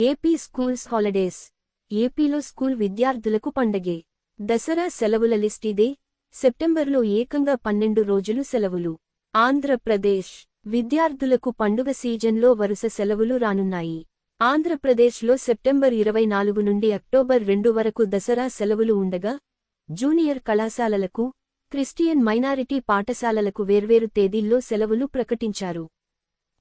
AP schools holidays. ఏపీలో school విద్యార్థులకు పండగే. దసరా సెలవుల లిస్ట్ ఇదే. సెప్టెంబర్లో ఏకంగా పన్నెండు రోజులు సెలవులు. ఆంధ్రప్రదేశ్ విద్యార్థులకు పండుగ సీజన్లో వరుస సెలవులు రానున్నాయి. ఆంధ్రప్రదేశ్లో సెప్టెంబర్ ఇరవై నాలుగు నుండి అక్టోబర్ రెండు వరకు దసరా సెలవులు ఉండగా జూనియర్ కళాశాలలకు క్రిస్టియన్ మైనారిటీ పాఠశాలలకు వేర్వేరు తేదీల్లో సెలవులు ప్రకటించారు.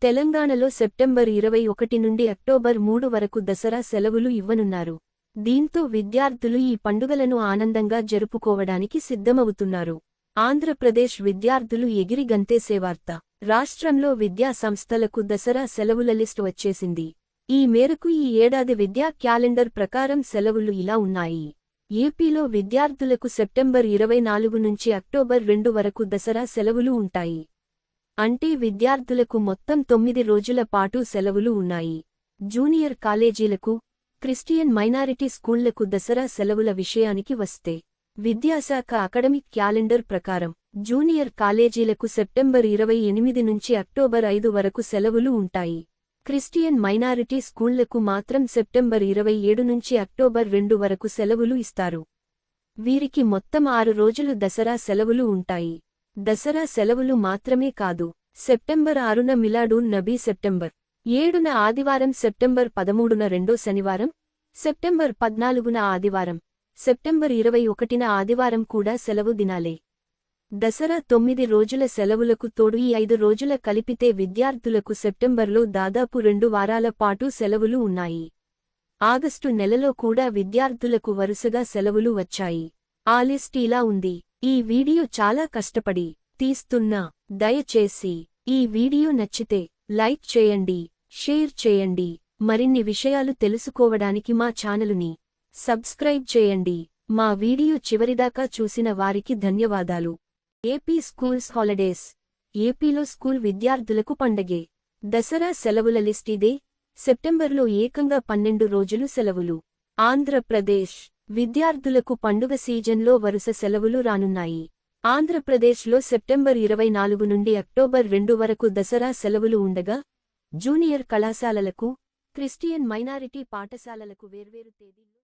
తెలంగాణలో సెప్టెంబర్ ఇరవై ఒకటి నుండి అక్టోబర్ మూడు వరకు దసరా సెలవులు ఇవ్వనున్నారు. దీంతో విద్యార్థులు ఈ పండుగలను ఆనందంగా జరుపుకోవడానికి సిద్ధమవుతున్నారు. ఆంధ్రప్రదేశ్ విద్యార్థులు ఎగిరి గంతేసేవార్త రాష్ట్రంలో విద్యా సంస్థలకు దసరా సెలవుల లిస్ట్ వచ్చేసింది. ఈ మేరకు ఈ ఏడాది విద్యా క్యాలెండర్ ప్రకారం సెలవులు ఇలా ఉన్నాయి. ఏపీలో విద్యార్థులకు సెప్టెంబర్ ఇరవై నాలుగు నుంచి అక్టోబర్ రెండు వరకు దసరా సెలవులు ఉంటాయి. అంటే విద్యార్థులకు మొత్తం తొమ్మిది రోజుల పాటు సెలవులు ఉన్నాయి. జూనియర్ కాలేజీలకు క్రిస్టియన్ మైనారిటీ స్కూళ్ళకు దసరా సెలవుల విషయానికి వస్తే విద్యాశాఖ అకడమిక్ క్యాలెండర్ ప్రకారం జూనియర్ కాలేజీలకు సెప్టెంబర్ ఇరవై ఎనిమిది నుంచి అక్టోబర్ ఐదు వరకు సెలవులు ఉంటాయి. క్రిస్టియన్ మైనారిటీ స్కూళ్ళకు మాత్రం సెప్టెంబర్ ఇరవై ఏడు నుంచి అక్టోబర్ రెండు వరకు సెలవులు ఇస్తారు. వీరికి మొత్తం ఆరు రోజులు దసరా సెలవులు ఉంటాయి. దసరా సెలవులు మాత్రమే కాదు సెప్టెంబర్ ఆరున మిలాడూన్ నబీ సెప్టెంబర్ ఏడున ఆదివారం సెప్టెంబర్ పదమూడున రెండో శనివారం సెప్టెంబర్ పద్నాలుగున ఆదివారం సెప్టెంబర్ ఇరవై ఒకటిన ఆదివారం కూడా సెలవు దినాలే. దసరా తొమ్మిది రోజుల సెలవులకు తోడు ఈ ఐదు రోజుల కలిపితే విద్యార్థులకు సెప్టెంబర్లో దాదాపు రెండు వారాల పాటు సెలవులు ఉన్నాయి. ఆగస్టు నెలలో కూడా విద్యార్థులకు వరుసగా సెలవులు వచ్చాయి. ఆ లిస్ట్ ఇలా ఉంది. ఈ వీడియో చాలా కష్టపడి తీస్తున్నా దయచేసి ఈ వీడియో నచ్చితే లైక్ చేయండి షేర్ చేయండి. మరిన్ని విషయాలు తెలుసుకోవడానికి మా ఛానలుని సబ్స్క్రైబ్ చేయండి. మా వీడియో చివరిదాకా చూసిన వారికి ధన్యవాదాలు. AP schools holidays. ఏపీలో స్కూల్ విద్యార్థులకు పండగే. దసరా సెలవుల లిస్ట్ ఇదే. సెప్టెంబర్లో ఏకంగా పన్నెండు రోజులు సెలవులు. ఆంధ్రప్రదేశ్. విద్యార్థులకు పండుగ సీజన్లో వరుస సెలవులు రానున్నాయి. ఆంధ్రప్రదేశ్లో సెప్టెంబర్ ఇరవై నాలుగు నుండి అక్టోబర్ రెండు వరకు దసరా సెలవులు ఉండగా జూనియర్ కళాశాలలకు క్రిస్టియన్ మైనారిటీ పాఠశాలలకు వేర్వేరు తేదీల్లో